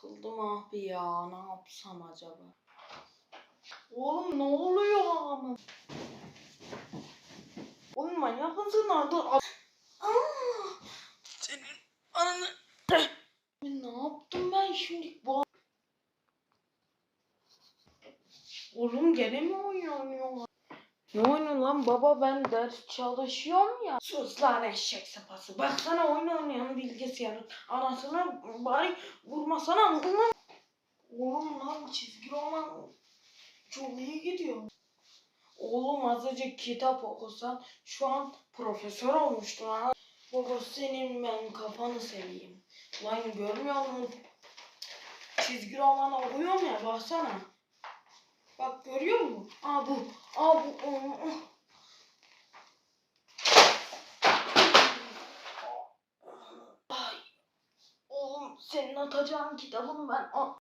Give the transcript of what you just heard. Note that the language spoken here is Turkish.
Sıkıldım abi ya. Ne yapsam acaba? Oğlum ne oluyor ama? Oğlum manyak mısın? Aa! Senin ananı... Ne yaptım ben şimdi bu? Oğlum gene mi oyun oynuyorlar? Ne oyunu lan baba ben ders çalışıyorum ya. Sus lan eşek sapası. Baksana oyun oynayan bilgisayarın anasını bari vurmasana lan. Oğlum lan çizgi roman çok iyi gidiyor. Oğlum azıcık kitap okusan şu an profesör olmuştu ha. Baba senin ben kafanı seveyim. Lan görmüyor musun? Çizgi roman okuyorum ya baksana. Bak görüyor musun? Aa bu. Aa bu. aa. Ay. Oğlum senin atacağın kitabın ben.